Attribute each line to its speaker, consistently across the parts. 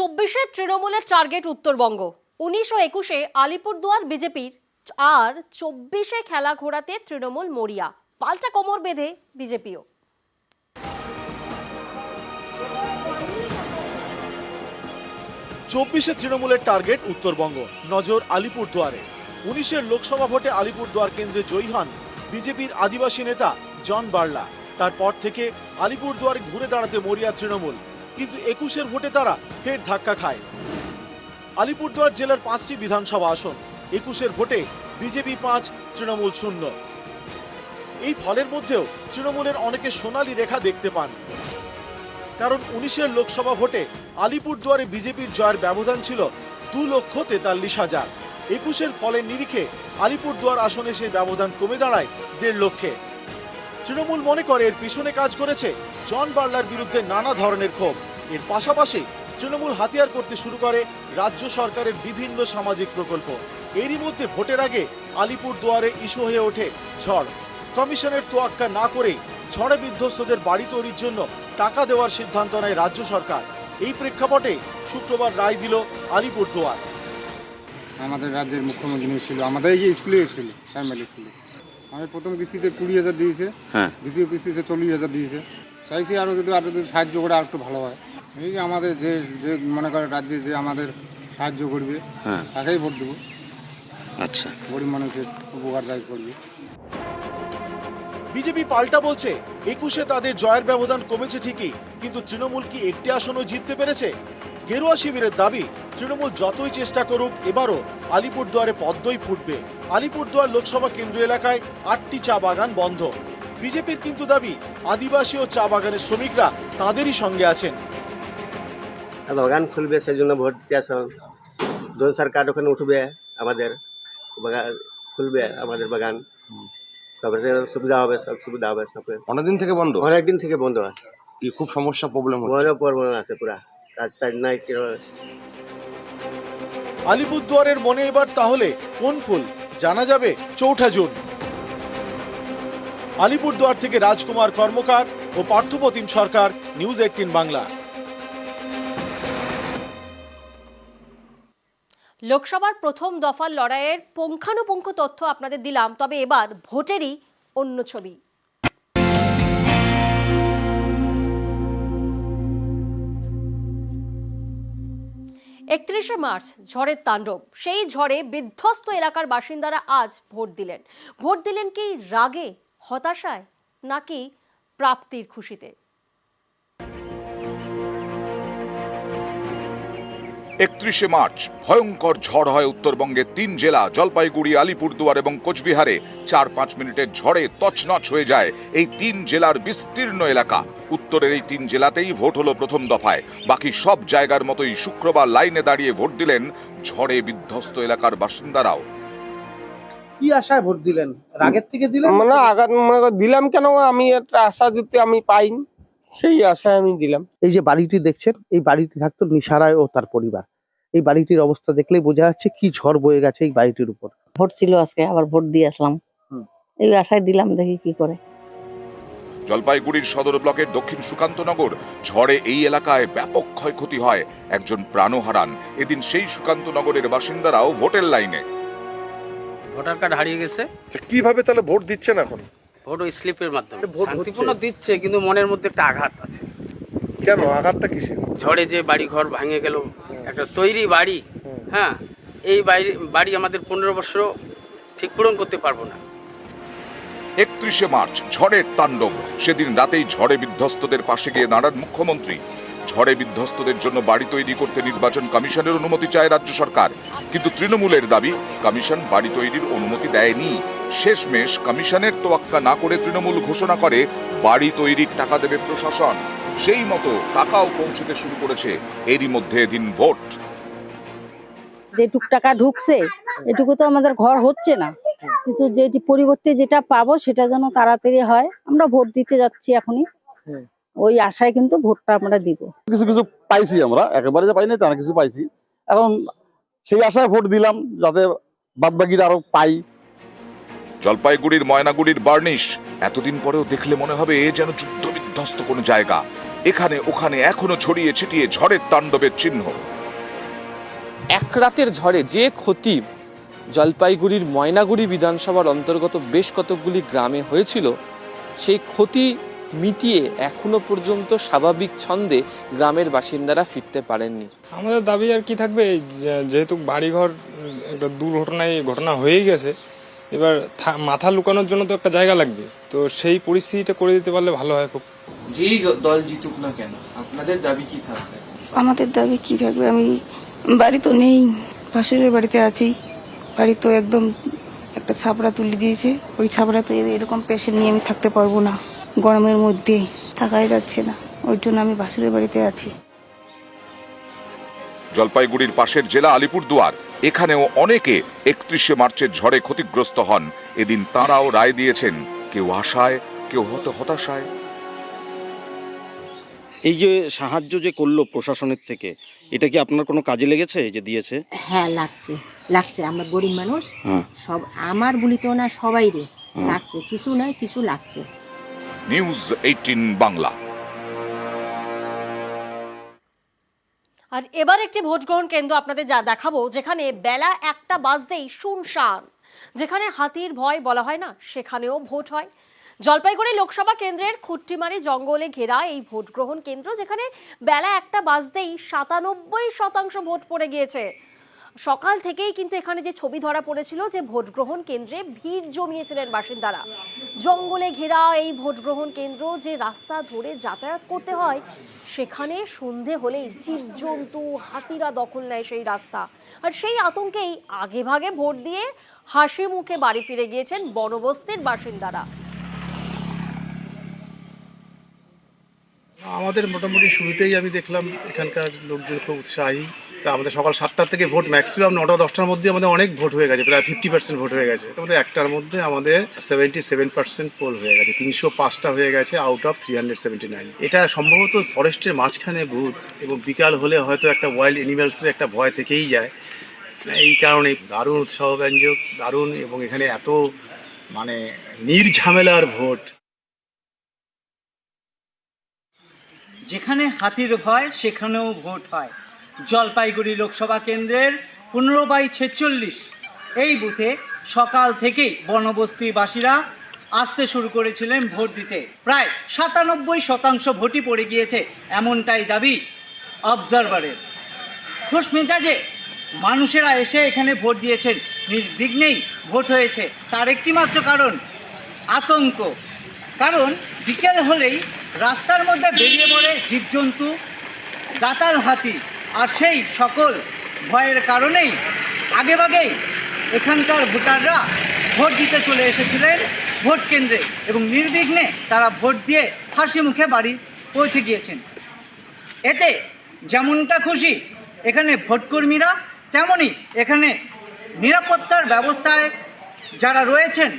Speaker 1: চব্বিশে তৃণমূলের টার্গেট উত্তরবঙ্গ। উনিশ ও একুশে আলিপুরদুয়ার বিজেপির আর চব্বিশে খেলা ঘোরাতে তৃণমূল মরিয়া। পাল্টা কোমর বেঁধে বিজেপিও।
Speaker 2: চব্বিশে তৃণমূলের টার্গেট উত্তরবঙ্গ, নজর আলিপুরদুয়ারে। উনিশের লোকসভা ভোটে আলিপুরদুয়ার কেন্দ্রে জয়ী হন বিজেপির আদিবাসী নেতা জন বার্লা। তারপর থেকে আলিপুরদুয়ারে ঘুরে দাঁড়াতে মরিয়া তৃণমূল। কিন্তু একুশের ভোটে তারা ফের ধাক্কা খায়। আলিপুরদুয়ার জেলার পাঁচটি বিধানসভা আসন, একুশের ভোটে বিজেপি পাঁচ, তৃণমূল শূন্য। এই ফলের মধ্যেও তৃণমূলের অনেকে সোনালী রেখা দেখতে পান। কারণ উনিশের লোকসভা ভোটে আলিপুরদুয়ারে বিজেপির জয়ের ব্যবধান ছিল দু লক্ষ তেতাল্লিশ হাজার। একুশের ফলের নিরিখে আলিপুরদুয়ার আসনে সেই ব্যবধান কমে দাঁড়ায় দেড় লক্ষে। তৃণমূল মনে করে এর পিছনে কাজ করেছে জন বার্লার বিরুদ্ধে নানা ধরনের ক্ষোভ। এর পাশাপাশি তৃণমূল হাতিয়ার করতে শুরু করে রাজ্য সরকারের বিভিন্ন সামাজিক প্রকল্প। এরই মধ্যে ভোটের আগে আলিপুরদুয়ারে ইস্যু হয়ে ওঠে ঝড়। কমিশনের তোয়াক্কা না করে ঝড়ে বিধ্বস্তদের বাড়ি তৈরির জন্য টাকা দেওয়ার সিদ্ধান্ত নেয় রাজ্য সরকার। এই প্রেক্ষাপটে শুক্রবার রায় দিল আলিপুরদুয়ার।
Speaker 3: আমাদের রাজ্যের মুখ্যমন্ত্রী ছিল, আমাদের স্কুলে এসেছিল প্রাইমারি স্কুলে। আমি প্রথম কিস্তিতে কুড়ি হাজার দিয়েছে
Speaker 4: হ্যাঁ।
Speaker 3: দ্বিতীয় কিস্তিতে চল্লিশ হাজার দিয়েছে। চাইছি আরও যদি আরও যদি সাহায্য করে আর একটু ভালো হয়। এই যে আমাদের যে যে মনে করে রাজ্যে যে আমাদের সাহায্য করবে
Speaker 4: হ্যাঁ।
Speaker 3: তাকেই ভোট দেবো।
Speaker 4: আচ্ছা।
Speaker 3: গরিব মানুষের উপকার যাই করবে।
Speaker 2: বিজেপি পাল্টা বলছে একুশে তাদের জয়ের ব্যবধান কমেছে ঠিকই কিন্তু তৃণমূল কি একটি আসনও জিততে পেরেছে? গেরুয়া শিবিরের দাবি তৃণমূল যতই চেষ্টা করুক এবারও আলিপুরদুয়ারে পদ্মই ফুটবে। আলিপুরদুয়ার লোকসভা কেন্দ্র এলাকায় আটটি চা বাগান বন্ধ। বিজেপির কিন্তু দাবি আদিবাসী ও চা বাগানের শ্রমিকরা তাঁদেরই সঙ্গে আছেন।
Speaker 5: বাগান খুলবে সেই জন্য ভোট দিতে আসুন দোন সরকার ওখানে উঠবে আমাদের বাগান খুলবে আমাদের বাগান। সবের সুবিধা হবে সব সুবিধা হবে সব
Speaker 4: অনেকদিন থেকে বন্ধ?
Speaker 5: অনেক দিন থেকে বন্ধ। হয়
Speaker 4: কি খুব সমস্যা প্রবলেম
Speaker 5: বড় প্রবলেম আছে পুরা। কাজ টাজ নাই
Speaker 2: আলিপুরদুয়ারের মনে এবার তাহলে কোন ফুল? জানা যাবে চৌঠা জুন। আলিপুরদুয়ার থেকে রাজকুমার কর্মকার ও পার্থপ্রতিম সরকার নিউজ এইটিন বাংলা।
Speaker 1: লোকসভার প্রথম দফার লড়াইয়ের পুঙ্খানুপুঙ্খ তথ্য আপনাদের দিলাম তবে এবার ভোটেরই অন্য ছবি। একত্রিশে মার্চ, ঝড়ের তাণ্ডব। সেই ঝড়ে বিধ্বস্ত এলাকার বাসিন্দারা আজ ভোট দিলেন। ভোট দিলেন কি রাগে, হতাশায়, নাকি প্রাপ্তির খুশিতে?
Speaker 6: একত্রিশে মার্চ ভয়ঙ্কর ঝড় হয় উত্তরবঙ্গের তিন জেলা জলপাইগুড়ি আলিপুরদুয়ার এবং কোচবিহারে। চার পাঁচ মিনিটের ঝড়ে তছনছ হয়ে যায় এই তিন জেলার বিস্তীর্ণ এলাকা। উত্তরের এই তিন জেলাতেই ভোট হলো প্রথম দফায়। বাকি সব জায়গার মতোই শুক্রবার লাইনে দাঁড়িয়ে ভোট দিলেন ঝড়ে বিধ্বস্ত এলাকার বাসিন্দারাও।
Speaker 7: কি আশায় ভোট দিলেন? রাগের থেকে দিলেন?
Speaker 8: মানে করো দিলাম কেন আমি একটা আশা যদি আমি পাইনি। সেই আশায় আমি দিলাম।
Speaker 7: এই যে বাড়িটি দেখছেন এই বাড়িটি থাকতো নিশারায় ও তার পরিবার। এই বাড়িটির অবস্থা দেখলেই বোঝা যাচ্ছে কি ঝড় বয়ে গেছে এই বাড়িটির উপর।
Speaker 9: ভোট ছিল আজকে আবার ভোট দিয়ে আসলাম। এই আশায় দিলাম দেখি কি করে।
Speaker 6: জলপাইগুড়ির সদর ব্লকের দক্ষিণ সুকান্তনগর ঝড়ে এই এলাকায় ব্যাপক ক্ষয়ক্ষতি হয়। একজন প্রাণও হারান এদিন সেই সুকান্তনগরের বাসিন্দারাও ভোটের লাইনে।
Speaker 10: ভোটার কার্ড হারিয়ে গেছে।
Speaker 4: আচ্ছা, কীভাবে তাহলে ভোট দিচ্ছেন এখন?
Speaker 10: ভোট ওই স্লিপের মাধ্যমে শান্তিপূর্ণ দিচ্ছে কিন্তু মনের মধ্যে একটা আঘাত আছে।
Speaker 4: কেন? আঘাতটা কিসের?
Speaker 10: ঝড়ে যে বাড়ি ঘর ভাঙে গেল একটা তৈরি বাড়ি হ্যাঁ? এই বাড়ি বাড়ি আমাদের পনেরো বছর ঠিক পূরণ করতে পারব না।
Speaker 6: একত্রিশে মার্চ ঝড়ের তাণ্ডব। সেদিন রাতেই ঝড়ে বিধ্বস্তদের পাশে গিয়ে দাঁড়ান মুখ্যমন্ত্রী। ঝড়ে বিধ্বস্তদের জন্য বাড়ি তৈরি করতে নির্বাচন কমিশনের অনুমতি চায় রাজ্য সরকার। কিন্তু তৃণমূলের দাবি কমিশন বাড়ি তৈরির অনুমতি দেয়নি। শেষমেশ কমিশনের তোয়াক্কা না করে তৃণমূল ঘোষণা করে বাড়ি তৈরির টাকা দেবে প্রশাসন। সেই মতো টাকাও পৌঁছতে শুরু করেছে। এরই মধ্যে দিন ভোট।
Speaker 9: যেটুক টাকা ঢুকছে এটুকু তো আমাদের ঘর হচ্ছে না। কিছু যেটি পরিবর্তে যেটা পাবো সেটা যেন তাড়াতাড়ি হয়। আমরা ভোট দিতে যাচ্ছি এখনই। ওই আশায় কিন্তু ভোটটা আমরা দিব।
Speaker 11: কিছু কিছু পাইছি আমরা। একেবারে যে পাইনি তা না কিছু পাইছি। এখন সেই আশায় ভোট দিলাম যাতে বাদ বাকিরা আরও পাই।
Speaker 6: জলপাইগুড়ির ময়নাগুড়ির বার্নিশ। এতদিন পরেও দেখলে মনে হবে এ যেন যুদ্ধ বিধ্বস্ত কোনো জায়গা। এখানে ওখানে এখনও ছড়িয়ে ছিটিয়ে ঝড়ের তাণ্ডবের চিহ্ন।
Speaker 12: এক রাতের ঝড়ে যে ক্ষতি জলপাইগুড়ির ময়নাগুড়ি বিধানসভার অন্তর্গত বেশ কতকগুলি গ্রামে হয়েছিল সেই ক্ষতি মিটিয়ে এখনও পর্যন্ত স্বাভাবিক ছন্দে গ্রামের বাসিন্দারা ফিরতে পারেননি।
Speaker 8: আমাদের দাবি আর কি থাকবে যেহেতু বাড়িঘর একটা দুর্ঘটনায় ঘটনা হয়ে গেছে এবার থা- মাথা লুকানোর জন্য তো একটা জায়গা লাগবে। তো সেই পরিস্থিতিটা করে দিতে পারলে ভালো হয় খুব।
Speaker 12: যেই দল জিতুক না কেন আপনাদের দাবি কি থাকবে?
Speaker 13: আমাদের দাবি কি থাকবে? আমি বাড়ি তো নেই পাশের বাড়িতে আছি। বাড়ি তো একদম একটা ছাপড়া তুলে দিয়েছে। ওই ছাপড়াতে এরকম পেশেন্ট নিয়ে আমি থাকতে পারব না গরমের মধ্যে থাকাই যাচ্ছে না। ওই জন্য আমি বাসুরের বাড়িতে আছি।
Speaker 6: জলপাইগুড়ির পাশের জেলা আলিপুরদুয়ার এখানেও অনেকে একত্রিশে মার্চের ঝড়ে ক্ষতিগ্রস্ত হন। এদিন তাঁরাও রায় দিয়েছেন কেউ আশায় কেউ হত হতাশায়।
Speaker 14: এই যে সাহায্য যে করল প্রশাসনের থেকে এটা কি আপনার কোনো কাজে লেগেছে এই যে দিয়েছে?
Speaker 13: হ্যাঁ লাগছে লাগছে আমরা গরিব মানুষ।
Speaker 14: হ্যাঁ।
Speaker 13: সব আমার বলি তো না সবাই রে লাগছে কিছু নয় কিছু লাগছে।
Speaker 6: News eighteen Bangla.
Speaker 1: আর এবার একটি ভোট গ্রহণ কেন্দ্র আপনাদের যা দেখাবো, যেখানে বেলা একটা বাজতেই শুনশান। যেখানে হাতির ভয় বলা হয় না, সেখানেও ভোট হয়। জলপাইগুড়ি লোকসভা কেন্দ্রের খুট্টিমারি জঙ্গলে ঘেরা এই ভোট গ্রহণ কেন্দ্র, যেখানে বেলা একটা বাজতেই সাতানব্বই শতাংশ ভোট পড়ে গিয়েছে। সকাল থেকেই কিন্তু এখানে যে ছবি ধরা পড়েছিল যে ভোট গ্রহণ কেন্দ্রে ভিড় জমিয়েছিলেন বাসিন্দারা। জঙ্গলে ঘেরা এই ভোট গ্রহণ কেন্দ্র যে রাস্তা ধরে যাতায়াত করতে হয়, সেখানে সন্ধে হলেই জীবজন্তু, হাতিরা দখল নেয় সেই রাস্তা। আর সেই আতঙ্কেই আগে ভাগে ভোট দিয়ে হাসি মুখে বাড়ি ফিরে গিয়েছেন বনবস্তির বাসিন্দারা।
Speaker 15: আমাদের মোটামুটি শুরুতেই আমি দেখলাম এখানকার লোকজন খুব উৎসাহী। তা আমাদের সকাল সাতটার থেকে ভোট ম্যাক্সিমাম নটা দশটার মধ্যে আমাদের অনেক ভোট হয়ে গেছে, প্রায় ফিফটি পার্সেন্ট ভোট হয়ে গেছে। আমাদের একটার মধ্যে আমাদের সেভেন্টি সেভেন পার্সেন্ট পোল হয়ে গেছে, তিনশো পাঁচটা হয়ে গেছে out of three hundred seventy nine এটা সম্ভবত ফরেস্টের মাঝখানে বুথ এবং বিকাল হলে হয়তো একটা ওয়াইল্ড অ্যানিমালসের একটা ভয় থেকেই যায়। এই কারণে দারুণ উৎসাহব্যঞ্জক, দারুণ এবং এখানে এত মানে নির্ঝামেলার ভোট।
Speaker 10: যেখানে হাতির ভয়, সেখানেও ভোট হয়। জলপাইগুড়ি লোকসভা কেন্দ্রের পনেরো বাই ছেচল্লিশ। এই বুথে সকাল থেকেই বনবস্তিবাসীরা আসতে শুরু করেছিলেন ভোট দিতে। প্রায় সাতানব্বই শতাংশ ভোটই পড়ে গিয়েছে এমনটাই দাবি অবজারভারের। খুশ মেজাজে মানুষেরা এসে এখানে ভোট দিয়েছেন। নির্বিঘ্নেই ভোট হয়েছে। তার একটি মাত্র কারণ, আতঙ্ক। কারণ বিকেল হলেই রাস্তার মধ্যে বেরিয়ে পড়ে জীবজন্তু, দাতাল হাতি। আর সেই সকল ভয়ের কারণেই আগেভাগেই এখানকার ভোটাররা ভোট দিতে চলে এসেছিলেন ভোট কেন্দ্রে এবং নির্বিঘ্নে তারা ভোট দিয়ে হাসি মুখে বাড়ি পৌঁছে গিয়েছেন। এতে যেমনটা খুশি এখানে ভোটকর্মীরা তেমনই এখানে নিরাপত্তার ব্যবস্থায় যারা রয়েছেন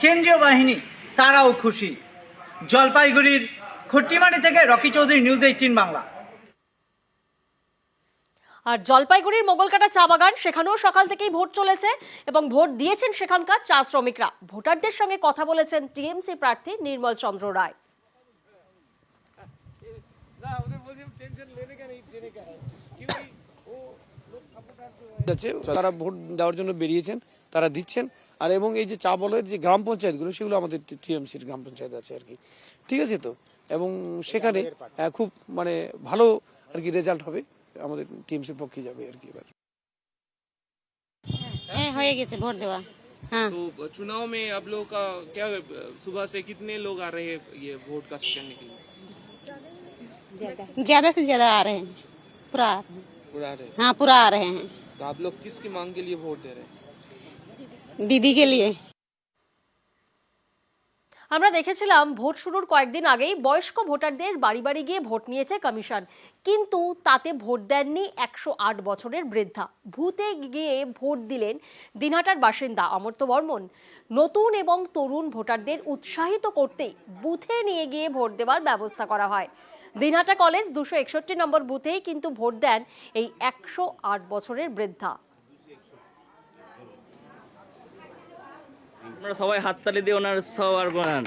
Speaker 10: কেন্দ্রীয় বাহিনী, তারাও খুশি। জলপাইগুড়ির খট্টিমারি থেকে Rocky Chowdhury news eighteen Bangla.
Speaker 1: আর জলপাইগুড়ির মোগলকাটা চা বাগান সেখানেও সকাল থেকেই ভোট চলেছে এবং ভোট দিয়েছেন সেখানকার চা শ্রমিকরা। ভোটারদের সঙ্গে কথা বলেছেন টিএমসি প্রার্থী নির্মল চন্দ্র রায়।
Speaker 8: তারা ভোট দেওয়ার জন্য বেরিয়েছেন তারা দিচ্ছেন। আর এবং এই যে চা বলের যে গ্রাম পঞ্চায়েতগুলো সেগুলো আমাদের টিএমসির গ্রাম পঞ্চায়েত আছে আর কি। ঠিক আছে তো? এবং সেখানে খুব মানে ভালো আর কি রেজাল্ট হবে। আমাদের টিএমসির পক্ষে যাবে আর কি এবার
Speaker 13: হ্যাঁ হয়ে গেছে ভোট দেওয়া হ্যাঁ
Speaker 12: तो चुनाव में आप लोगों का क्या सुबह से कितने लोग आ रहे हैं ये वोट का करने के लिए
Speaker 13: ज्यादा से ज्यादा आ रहे हैं पूरा आ रहे हैं
Speaker 12: पूरा आ रहे हैं
Speaker 13: हाँ पूरा आ रहे हैं
Speaker 12: तो आप लोग किसकी मांग के लिए वोट दे रहे हैं
Speaker 13: दीदी के लिए
Speaker 1: আমরা দেখেছিলাম ভোট শুরুর কয়েকদিন আগেই বয়স্ক ভোটারদের বাড়ি বাড়ি গিয়ে ভোট নিয়েছে কমিশন। কিন্তু তাতে ভোট দেননি একশো আট বছরের বৃদ্ধা। ভূতে গিয়ে ভোট দিলেন দিনহাটার বাসিন্দা অমর্ত্য বর্মন। নতুন এবং তরুণ ভোটারদের উৎসাহিত করতেই বুথে নিয়ে গিয়ে ভোট দেওয়ার ব্যবস্থা করা হয়। দিনহাটা কলেজ দুশো একষট্টি নম্বর বুথেই কিন্তু ভোট দেন এই একশো আট বছরের বৃদ্ধা।
Speaker 10: আপনারা সবাই হাততালি দিয়ে ওনার সবার বানান।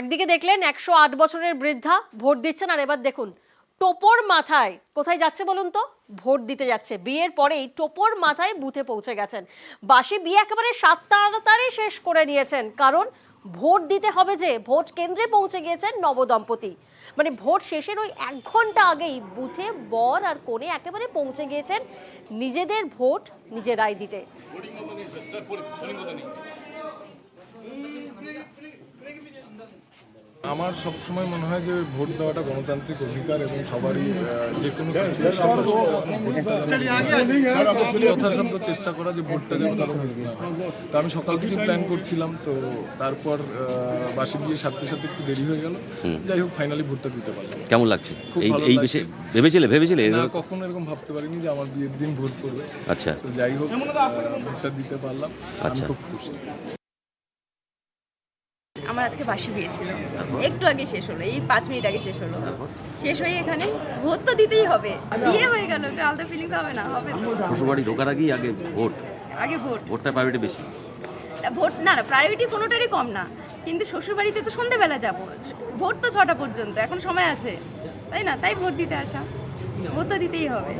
Speaker 1: একদিকে দেখলেন একশো আট বছরের বৃদ্ধা, ভোট দিচ্ছেন, আর এবার দেখুন, টোপর মাথায়, কোথায় যাচ্ছে বলুন তো? ভোট দিতে যাচ্ছে। বিয়ের পরেই টোপর মাথায় বুথে পৌঁছে গেছেন। বাসি বিয়ে একেবারে সাত তাড়াতাড়ি শেষ করে নিয়েছেন। কারণ ভোট দিতে হবে যে ভোট কেন্দ্রে পৌঁছে গিয়েছেন নবদম্পতি মানে ভোট শেষের ওই এক ঘণ্টা আগেই বুথে বর আর কোণে একেবারে পৌঁছে গিয়েছেন নিজেদের ভোট নিজেরাই দিতে
Speaker 16: আমার সব সময় মনে হয় যে ভোট দেওয়াটা গণতান্ত্রিক অধিকার এবং সবারই যে কোনো যথাসাধ্য চেষ্টা করা যে ভোটটা যেন কারও মিস না তো আমি সকাল থেকে প্ল্যান করছিলাম তো তারপর বাসে গিয়ে সাথে সাথে একটু দেরি হয়ে গেল। যাই হোক ফাইনালি ভোটটা দিতে পারলাম।
Speaker 17: কেমন লাগছে? এই এই বিষয়ে ভেবেছিলে? ভেবেছিলে?
Speaker 16: কখনো এরকম ভাবতে পারিনি যে আমার বিয়ের দিন ভোট করবে।
Speaker 17: আচ্ছা।
Speaker 16: তো যাই হোক ভোটটা দিতে পারলাম। আমি
Speaker 17: আচ্ছা।
Speaker 16: খুব খুশি।
Speaker 9: আমার আজকে বাসি বিয়ে ছিল। একটু আগে শেষ হলো এই পাঁচ মিনিট আগে শেষ হলো। শেষ হয়ে এখানে ভোট তো দিতেই হবে। বিয়ে হয়ে গেল একটু আলাদা ফিলিংস হবে না হবে।
Speaker 17: শ্বশুরবাড়ি ঢোকার আগেই আগে ভোট।
Speaker 9: আগে ভোট।
Speaker 17: ভোটটা প্রায়োরিটি বেশি।
Speaker 9: ভোট না না প্রায়োরিটি কোনোটারই কম না। কিন্তু শ্বশুরবাড়িতে তো সন্ধেবেলা যাব। ভোট তো ছটা পর্যন্ত এখন সময় আছে। তাই না? তাই ভোট দিতে আসা। ভোট তো দিতেই হবে।